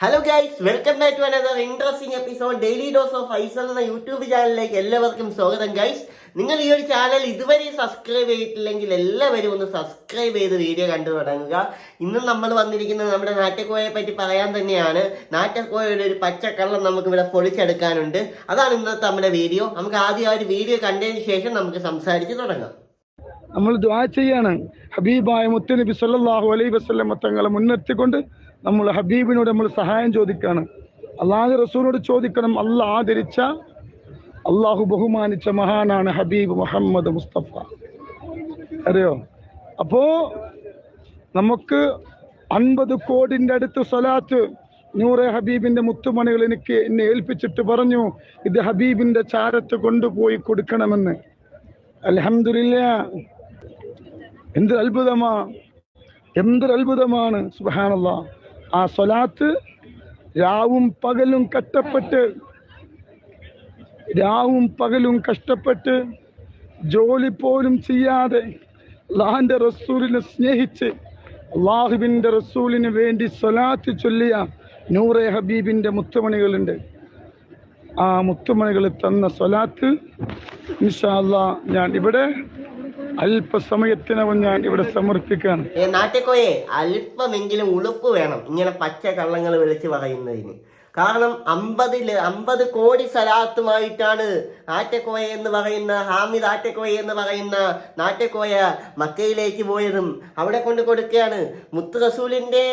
Hello guys welcome back to another interesting episode daily dose of Aisal എന്ന YouTube ചാനലിലേക്ക് എല്ലാവർക്കും സ്വാഗതം guys നിങ്ങൾ ഈ ഒരു ചാനൽ ഇതുവരെ സബ്സ്ക്രൈബ് ചെയ്തിട്ടില്ലെങ്കിൽ എല്ലാവരും ഒന്ന് സബ്സ്ക്രൈബ് ചെയ്ത് വീഡിയോ കണ്ടു തുടങ്ങുക. ഇന്ന് നമ്മൾ വന്നിരിക്കുന്നത് നമ്മുടെ നാറ്റക്കോയെ പറ്റി പറയാൻ തന്നെയാണ്. നാറ്റക്കോയുടെ ഒരു പച്ചക്കള്ളം നമുക്ക് ഇവിടെ പൊളിച്ചെടുക്കാനുണ്ട്. അതാണ് ഇന്നത്തെ നമ്മുടെ വീഡിയോ നമുക്ക് ആദ്യം ആ ഒരു വീഡിയോ കണ്ടതിന് ശേഷം നമുക്ക് സംസാരിച്ച് തുടങ്ങാം. നമ്മൾ ദ്വാ ചെയ്യാണ്. ഹബീബായ മുത്തനബി സല്ലല്ലാഹു അലൈഹി വസല്ലം തങ്ങളെ മുൻനിർത്തിക്കൊണ്ട് നമ്മൾ ഹബീബിനോട് നമ്മൾ സഹായം ചോദിക്കുകയാണ് അള്ളാഹു റസൂലിനോട് ചോദിക്കണം അള്ളാഹ് ആദരിച്ച അള്ളാഹു ബഹുമാനിച്ച മഹാനാണ് ഹബീബ് മുഹമ്മദ് മുസ്തഫ. അറിയോ? അപ്പോ നമുക്ക് അൻപത് കോടിന്റെ അടുത്ത് സ്വലാത്ത് നൂറെ ഹബീബിന്റെ മുത്തുമണികൾ എനിക്ക് എന്നെ ഏൽപ്പിച്ചിട്ട് പറഞ്ഞു ഇത് ഹബീബിന്റെ ചാരത്ത് കൊണ്ടുപോയി കൊടുക്കണമെന്ന്. അലഹമില്ല എന്ത് അത്ഭുതമാ എന്തൊരു അത്ഭുതമാണ് സുബാനല്ല ആ സ്വലാത്ത് രാവും പകലും കഷ്ടപ്പെട്ട് രാവും പകലും കഷ്ടപ്പെട്ട് ജോലി പോലും ചെയ്യാതെ അള്ളാഹിന്റെ റസൂലിനെ സ്നേഹിച്ച് അള്ളാഹുബിന്റെ റസൂലിന് വേണ്ടി സ്വലാത്ത് ചൊല്ലിയ നൂറെ ഹബീബിന്റെ മുത്തുമണികളുണ്ട്. ആ മുത്തുമണികൾ തന്ന സ്വലാത്ത് ഇൻഷാ അല്ലാ ഞാൻ ഇവിടെ അല്പസമയത്തിനകം ഞാൻ ഇവിടെ സമർപ്പിക്കാണ് നാട്ടിക്കോയെ അല്പമെങ്കിലും ഉളുപ്പ് വേണം. ഇങ്ങനെ പച്ച കള്ളങ്ങൾ വിളിച്ച് പറയുന്നതിന്. കാരണം അമ്പതിൽ അമ്പത് കോടി സലാത്തുമായിട്ടാണ് ആറ്റക്കോയ എന്ന് പറയുന്ന ഹാമിദ് ആറ്റക്കോയ എന്ന് പറയുന്ന നാറ്റക്കോയ മക്കയിലേക്ക് പോയതും അവിടെ കൊണ്ട് കൊടുക്കുകയാണ്. മുത്ത് റസൂലിന്റെ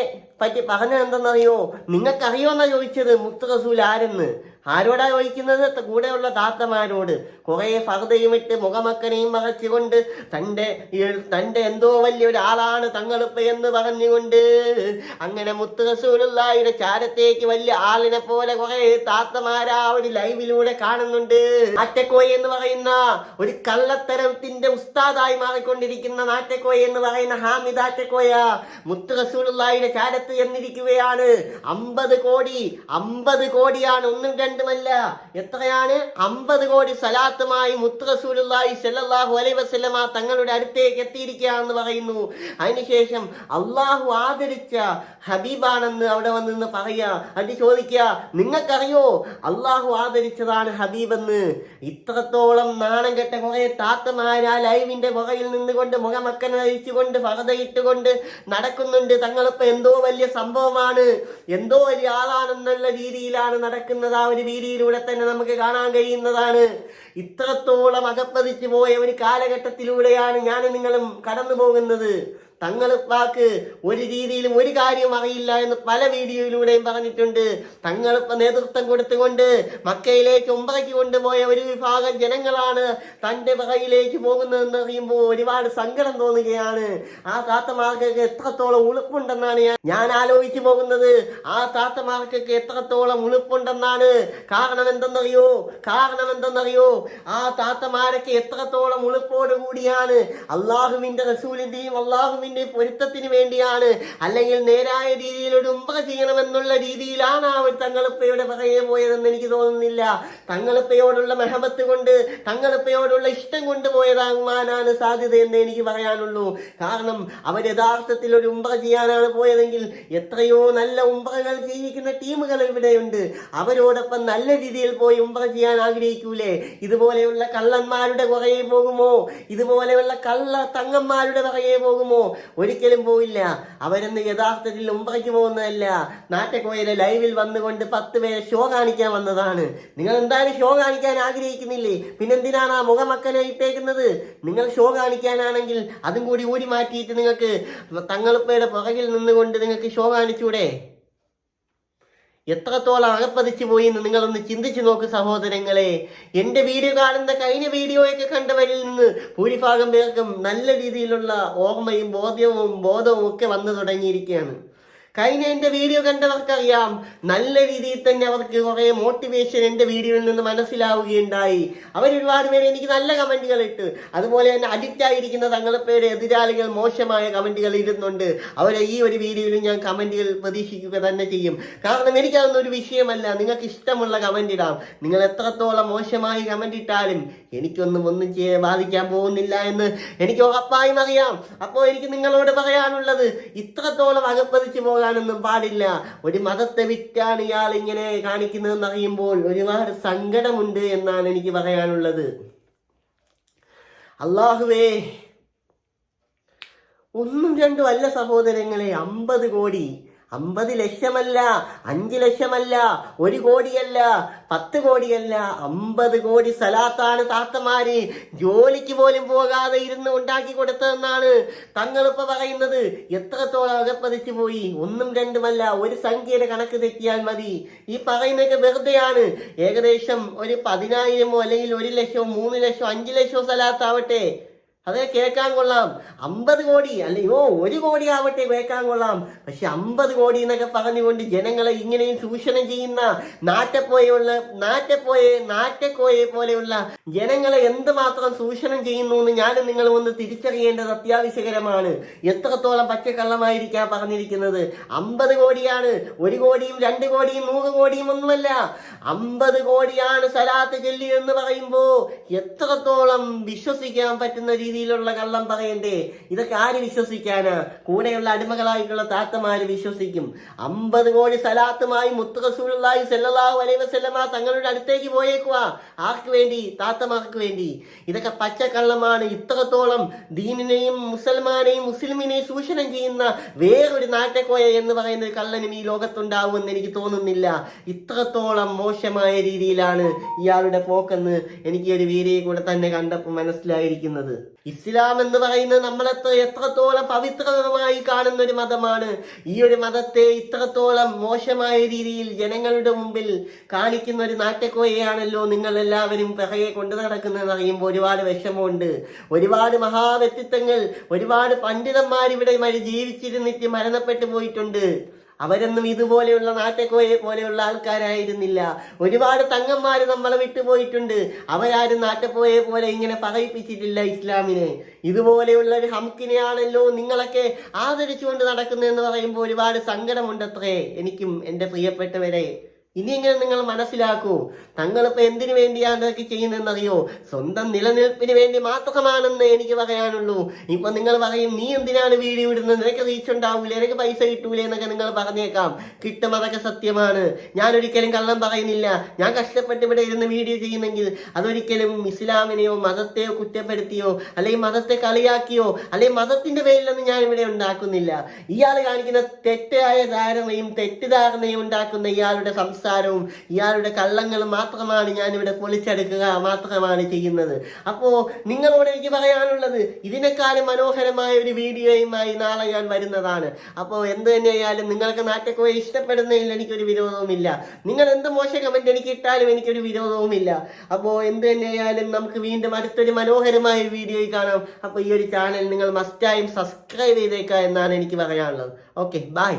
പറ്റി പറഞ്ഞത് എന്തെന്നറിയോ നിങ്ങൾക്കറിയോന്നാ ചോദിച്ചത് മുത്ത് റസൂൽ ആരെന്ന്? ആരോടാ ചോദിക്കുന്നത്? കൂടെയുള്ള താത്തമാരോട്. കുറേ ഫർദയും ഇട്ട് മുഖമക്കനെയും മറച്ചുകൊണ്ട് തന്റെ തന്റെ എന്തോ വലിയൊരു ആളാണ് തങ്ങളിപ്പ എന്ന് പറഞ്ഞുകൊണ്ട് അങ്ങനെ മുത്ത് റസൂലുള്ളാഹിയുടെ ചാരത്തേക്ക് വലിയ ആളിനെ പോലെ കുറേ താത്തമാരാ ഒരു ലൈവിലൂടെ കാണുന്നുണ്ട്. നാറ്റക്കോയ എന്ന് പറയുന്ന ഒരു കള്ളത്തരത്തിന്റെ ഉസ്താദായി മാറിക്കൊണ്ടിരിക്കുന്ന നാറ്റക്കോയ എന്ന് പറയുന്ന ഹാമിദ് ആറ്റക്കോയ ചാരത്ത് എന്നിരിക്കുകയാണ്. അമ്പത് കോടി അമ്പത് കോടിയാണ് ഒന്നും രണ്ടുമല്ല എത്രയാണ്? അമ്പത് കോടി സലാത്തുമായി മുത്ത് സല്ലാഹു സ്വല്ലല്ലാഹു അലൈഹി വസല്ലമ തങ്ങളുടെ അടുത്തേക്ക് എത്തിയിരിക്കുകയാണെന്ന് പറയുന്നു. അതിനുശേഷം അള്ളാഹു ആദരിച്ച ഹബീബാണെന്ന് അവിടെ വന്നിന്ന് പറയുക അത് ചോദിക്കുക നിങ്ങൾക്കറിയോ? അള്ളാഹു ആദരിച്ചതാണ് ഹബീബെന്ന്. ഇത്രത്തോളം നാണം കെട്ട കുറെ താത്തമാരാ ലൈവിന്റെ പുറയിൽ നിന്നുകൊണ്ട് മുഖമക്കൻ അഴിച്ചുകൊണ്ട് ഫറതയിട്ടുകൊണ്ട് നടക്കുന്നുണ്ട്. തങ്ങളിപ്പോ എന്തോ വലിയ സംഭവമാണ്. എന്തോ വലിയ ആളാണെന്നുള്ള രീതിയിലാണ് നടക്കുന്നത് ആ ഒരു രീതിയിലൂടെ തന്നെ നമുക്ക് കാണാൻ കഴിയുന്നതാണ്. ഇത്രത്തോളം അകപ്പതിച്ചു പോയ ഒരു കാലഘട്ടത്തിലൂടെയാണ് ഞാനും നിങ്ങളും കടന്നു പോകുന്നത് തങ്ങളിപ്പാക്ക് ഒരു രീതിയിലും ഒരു കാര്യം അറിയില്ല എന്ന് പല വീഡിയോയിലൂടെയും പറഞ്ഞിട്ടുണ്ട്. തങ്ങളിപ്പ നേതൃത്വം കൊടുത്തുകൊണ്ട് മക്കയിലേക്ക് ഉമ്പറയ്ക്ക് കൊണ്ടുപോയ ഒരു വിഭാഗം ജനങ്ങളാണ് തന്റെ വകയിലേക്ക് പോകുന്നതെന്ന് അറിയുമ്പോൾ ഒരുപാട് സങ്കടം തോന്നുകയാണ്. ആ താത്തമാർക്കൊക്കെ എത്രത്തോളം ഉളുപ്പുണ്ടെന്നാണ് ഞാൻ ഞാൻ ആലോചിച്ചു പോകുന്നത്. ആ താത്തമാർക്കൊക്കെ എത്രത്തോളം ഉളുപ്പുണ്ടെന്നാണ്. കാരണം എന്തെന്നറിയോ കാരണം എന്തെന്നറിയോ ആ താത്തമാരൊക്കെ എത്രത്തോളം ഉളുപ്പോടുകൂടിയാണ്. അള്ളാഹുവിന്റെ റസൂലിന്റെയും അള്ളാഹുവിന്റെ പൊരുത്തത്തിന് വേണ്ടിയാണ്. അല്ലെങ്കിൽ നേരായ രീതിയിൽ ഒരു ഉമ്പ ചെയ്യണമെന്നുള്ള രീതിയിലാണ് അവർ തങ്ങളപ്പയോടെ പറയേ പോയതെന്ന് എനിക്ക് തോന്നുന്നില്ല. തങ്ങളപ്പയോടുള്ള മെഹബത്ത് കൊണ്ട് തങ്ങളപ്പയോടുള്ള ഇഷ്ടം കൊണ്ട് പോയതാകുവാനാണ് സാധ്യത എന്ന് എനിക്ക് പറയാനുള്ളൂ. കാരണം അവർ യഥാർത്ഥത്തിൽ ഒരു ഉമ്പക ചെയ്യാനാണ് പോയതെങ്കിൽ എത്രയോ നല്ല ഉമ്പകകൾ ജീവിക്കുന്ന ടീമുകൾ ഇവിടെയുണ്ട്. അവരോടൊപ്പം നല്ല രീതിയിൽ പോയി ഉമ്പക ചെയ്യാൻ ആഗ്രഹിക്കൂലേ? ഇതുപോലെയുള്ള കള്ളന്മാരുടെ പുറകെ പോകുമോ? ഇതുപോലെയുള്ള കള്ള തങ്ങന്മാരുടെ പുറകെ പോകുമോ? ഒരിക്കലും പോയില്ല അവരെന്ന് യഥാർത്ഥത്തിൽ ഉംറയ്ക്ക് പോകുന്നതല്ല. നാട്ടക്കോയിലെ ലൈവിൽ വന്നുകൊണ്ട് പത്ത് പേരെ ഷോ കാണിക്കാൻ വന്നതാണ്. നിങ്ങൾ എന്തായാലും ഷോ കാണിക്കാൻ ആഗ്രഹിക്കുന്നില്ലേ? പിന്നെന്തിനാണ് ആ മുഖമക്കനെ ഇട്ടേക്കുന്നത്? നിങ്ങൾ ഷോ കാണിക്കാനാണെങ്കിൽ അതും കൂടി ഊരി മാറ്റിയിട്ട് നിങ്ങൾക്ക് തങ്ങളിപ്പയുടെ പുറകിൽ നിന്നുകൊണ്ട് നിങ്ങൾക്ക് ഷോ കാണിച്ചൂടെ? എത്രത്തോളം അകപ്പതിച്ചു പോയി എന്ന് നിങ്ങളൊന്ന് ചിന്തിച്ചു നോക്ക് സഹോദരങ്ങളെ. എന്റെ വീഡിയോ കാണുന്ന കഴിഞ്ഞ വീഡിയോയൊക്കെ കണ്ടവരിൽ നിന്ന് ഭൂരിഭാഗം പേർക്കും നല്ല രീതിയിലുള്ള ഓർമ്മയും ബോധ്യവും ബോധവും ഒക്കെ വന്നു തുടങ്ങിയിരിക്കുകയാണ്. കഴിഞ്ഞ എന്റെ വീഡിയോ കണ്ടവർക്കറിയാം. നല്ല രീതിയിൽ തന്നെ അവർക്ക് കുറേ മോട്ടിവേഷൻ എന്റെ വീഡിയോയിൽ നിന്ന് മനസ്സിലാവുകയുണ്ടായി. അവരൊരുപാട് പേര് എനിക്ക് നല്ല കമന്റുകൾ ഇട്ട്. അതുപോലെ തന്നെ അഡിക്റ്റ് ആയിരിക്കുന്ന തങ്ങളുടെ പേര് എതിരാളികൾ മോശമായ കമന്റുകൾ ഇടുന്നുണ്ട്. അവരെ ഈ ഒരു വീഡിയോയിൽ ഞാൻ കമന്റുകൾ പ്രതീക്ഷിക്കുക തന്നെ ചെയ്യും. കാരണം എനിക്കതൊന്നും ഒരു വിഷയമല്ല. നിങ്ങൾക്ക് ഇഷ്ടമുള്ള കമന്റ് ഇടാം. നിങ്ങൾ എത്രത്തോളം മോശമായി കമന്റ് ഇട്ടാലും എനിക്കൊന്നും ഒന്നും ചെയ്യാൻ ബാധിക്കാൻ പോകുന്നില്ല എന്ന് എനിക്ക് ഉറപ്പായും അറിയാം. അപ്പോൾ എനിക്ക് നിങ്ങളോട് പറയാനുള്ളത് ഇത്രത്തോളം അകപ്പതിച്ചു പോകാൻ കൊടുക്കാനൊന്നും പാടില്ല. ഒരു മതത്തെ വിറ്റാണ് ഇയാൾ ഇങ്ങനെ കാണിക്കുന്നതെന്ന് അറിയുമ്പോൾ ഒരുപാട് സങ്കടമുണ്ട് എന്നാണ് എനിക്ക് പറയാനുള്ളത്. അള്ളാഹുവേ ഒന്നും രണ്ടും അല്ല സഹോദരങ്ങളെ അമ്പത് കോടി. അമ്പത് ലക്ഷമല്ല അഞ്ച് ലക്ഷമല്ല ഒരു കോടിയല്ല പത്ത് കോടിയല്ല അമ്പത് കോടി സ്ഥലത്താണ് താത്തമാര് ജോലിക്ക് പോലും പോകാതെ ഇരുന്ന് ഉണ്ടാക്കി കൊടുത്തതെന്നാണ് തങ്ങളിപ്പോ പറയുന്നത്. എത്രത്തോളം അകപ്പതിച്ചു പോയി? ഒന്നും രണ്ടുമല്ല ഒരു സംഖ്യയുടെ കണക്ക് തെറ്റിയാൽ മതി. ഈ പറയുന്നതൊക്കെ വെറുതെയാണ്. ഏകദേശം ഒരു പതിനായിരമോ അല്ലെങ്കിൽ ഒരു ലക്ഷമോ മൂന്ന് ലക്ഷമോ അഞ്ച് ലക്ഷമോ സ്ഥലത്താവട്ടെ അത് കേൾക്കാൻ കൊള്ളാം. അമ്പത് കോടി അല്ലയോ ഒരു കോടി ആവട്ടെ കേൾക്കാൻ കൊള്ളാം. പക്ഷെ അമ്പത് കോടി എന്നൊക്കെ പറഞ്ഞുകൊണ്ട് ജനങ്ങളെ ഇങ്ങനെയും ചൂഷണം ചെയ്യുന്ന നാറ്റപ്പോയുള്ള നാറ്റപ്പോയെ നാറ്റക്കോയെ പോലെയുള്ള ജനങ്ങളെ എന്തുമാത്രം ചൂഷണം ചെയ്യുന്നു എന്ന് ഞാനും നിങ്ങളും ഒന്ന് തിരിച്ചറിയേണ്ടത് അത്യാവശ്യകരമാണ്. എത്രത്തോളം പച്ചക്കള്ളമായിരിക്കാം പറഞ്ഞിരിക്കുന്നത്. അമ്പത് കോടിയാണ്. ഒരു കോടിയും രണ്ട് കോടിയും നൂറ് കോടിയും ഒന്നുമല്ല. അമ്പത് കോടിയാണ് സലാത്ത് ചെല്ലി എന്ന് പറയുമ്പോൾ എത്രത്തോളം വിശ്വസിക്കാൻ പറ്റുന്ന രീതിയിലുള്ള കള്ളം പറയണ്ടേ? ഇതൊക്കെ ആര് വിശ്വസിക്കാനാ? കൂടെയുള്ള അടിമകളായിട്ടുള്ള താത്തമാര് വിശ്വസിക്കും. അമ്പത് കോടി സലാത്തുമായി മുത്തുറസൂലായി സല്ലല്ലാഹു അലൈഹി വസല്ലമ തങ്ങളുടെ അടുത്തേക്ക് പോയേക്കുവാ. ആർക്ക് വേണ്ടി? താത്തമാർക്ക് വേണ്ടി. ഇതൊക്കെ പച്ചക്കള്ളമാണ്. ഇത്രത്തോളം ദീനിനെയും മുസൽമാനെയും മുസ്ലിമിനെയും ചൂഷണം ചെയ്യുന്ന വേറൊരു നാട്ടക്കോയ എന്ന് പറയുന്ന ഒരു കള്ളനും ഈ ലോകത്തുണ്ടാവുമെന്ന് എനിക്ക് തോന്നുന്നില്ല. ഇത്രത്തോളം മോശമായ രീതിയിലാണ് ഇയാളുടെ പോക്കെന്ന് എനിക്ക് ഒരു വീരയെ കൂടെ തന്നെ കണ്ടപ്പോൾ മനസ്സിലായിരിക്കുന്നത്. ഇസ്ലാം എന്ന് പറയുന്നത് നമ്മളെത്ര എത്രത്തോളം പവിത്രമായി കാണുന്ന ഒരു മതമാണ്. ഈ ഒരു മതത്തെ ഇത്രത്തോളം മോശമായ രീതിയിൽ ജനങ്ങളുടെ മുമ്പിൽ കാണിക്കുന്ന ഒരു നാട്ടക്കോയാണല്ലോ നിങ്ങൾ എല്ലാവരും പിറകെ കൊണ്ടു നടക്കുന്നതെന്ന് അറിയുമ്പോൾ ഒരുപാട് വിഷമമുണ്ട്. ഒരുപാട് മഹാവ്യക്തിത്വങ്ങൾ ഒരുപാട് പണ്ഡിതന്മാർ ഇവിടെ ജീവിച്ചിരുന്നിട്ട് മരണപ്പെട്ടു പോയിട്ടുണ്ട്. അവരൊന്നും ഇതുപോലെയുള്ള നാട്ടക്കോയെ പോലെയുള്ള ആൾക്കാരായിരുന്നില്ല. ഒരുപാട് തങ്ങന്മാർ നമ്മളെ വിട്ടുപോയിട്ടുണ്ട്. അവരാരും നാട്ടപ്പോയെ പോലെ ഇങ്ങനെ പറയിപ്പിച്ചിട്ടില്ല ഇസ്ലാമിനെ. ഇതുപോലെയുള്ള ഒരു ഹംക്കിനെയാണല്ലോ നിങ്ങളൊക്കെ ആദരിച്ചുകൊണ്ട് നടക്കുന്നതെന്ന് പറയുമ്പോൾ ഒരുപാട് സങ്കടമുണ്ടത്രേ. എനിക്കും എന്റെ പ്രിയപ്പെട്ടവരെ ഇനിയെങ്കിലും നിങ്ങൾ മനസ്സിലാക്കൂ തങ്ങളിപ്പോ എന്തിനു വേണ്ടിയാണ് ഇതൊക്കെ ചെയ്യുന്നതെന്നറിയോ? സ്വന്തം നിലനിൽപ്പിന് വേണ്ടി മാത്രമാണെന്ന് എനിക്ക് പറയാനുള്ളൂ. ഇപ്പൊ നിങ്ങൾ പറയും നീ എന്തിനാണ് വീഡിയോ ഇടുന്നത് നിനക്ക് റീച്ച് ഉണ്ടാവൂലേ? നിനക്ക് പൈസ കിട്ടൂലേ? എന്നൊക്കെ നിങ്ങൾ പറഞ്ഞേക്കാം. കിട്ടും അതൊക്കെ സത്യമാണ്. ഞാൻ ഒരിക്കലും കള്ളം പറയുന്നില്ല. ഞാൻ കഷ്ടപ്പെട്ട് ഇവിടെ ഇരുന്ന് വീഡിയോ ചെയ്യുന്നെങ്കിൽ അതൊരിക്കലും ഇസ്ലാമിനെയോ മതത്തെയോ കുറ്റപ്പെടുത്തിയോ അല്ലെങ്കിൽ മതത്തെ കളിയാക്കിയോ അല്ലെങ്കിൽ മതത്തിന്റെ പേരിലൊന്നും ഞാൻ ഇവിടെ ഉണ്ടാക്കുന്നില്ല. ഇയാൾ കാണിക്കുന്ന തെറ്റായ ധാരണയും തെറ്റിദ്ധാരണയും ഉണ്ടാക്കുന്ന ഇയാളുടെ സംസാരവും ഇയാളുടെ കള്ളങ്ങളും മാത്രമാണ് ഞാനിവിടെ പൊളിച്ചെടുക്കുക മാത്രമാണ് ചെയ്യുന്നത്. അപ്പോൾ നിങ്ങളോട് എനിക്ക് പറയാനുള്ളത് ഇതിനേക്കാളും മനോഹരമായ ഒരു വീഡിയോയുമായി നാളെ ഞാൻ വരുന്നതാണ്. അപ്പോൾ എന്ത് തന്നെയായാലും നിങ്ങൾക്ക് നാട്ടക്കോയെ ഇഷ്ടപ്പെടുന്നതിൽ എനിക്കൊരു വിരോധവുമില്ല. നിങ്ങൾ എന്ത് മോശം കമന്റ് എനിക്ക് ഇട്ടാലും എനിക്കൊരു വിരോധവുമില്ല. അപ്പോൾ എന്ത് തന്നെയായാലും നമുക്ക് വീണ്ടും അടുത്തൊരു മനോഹരമായ വീഡിയോയിൽ കാണാം. അപ്പോൾ ഈ ഒരു ചാനൽ നിങ്ങൾ മസ്റ്റായും സബ്സ്ക്രൈബ് ചെയ്തേക്കുക എന്നാണ് എനിക്ക് പറയാനുള്ളത്. Okay bye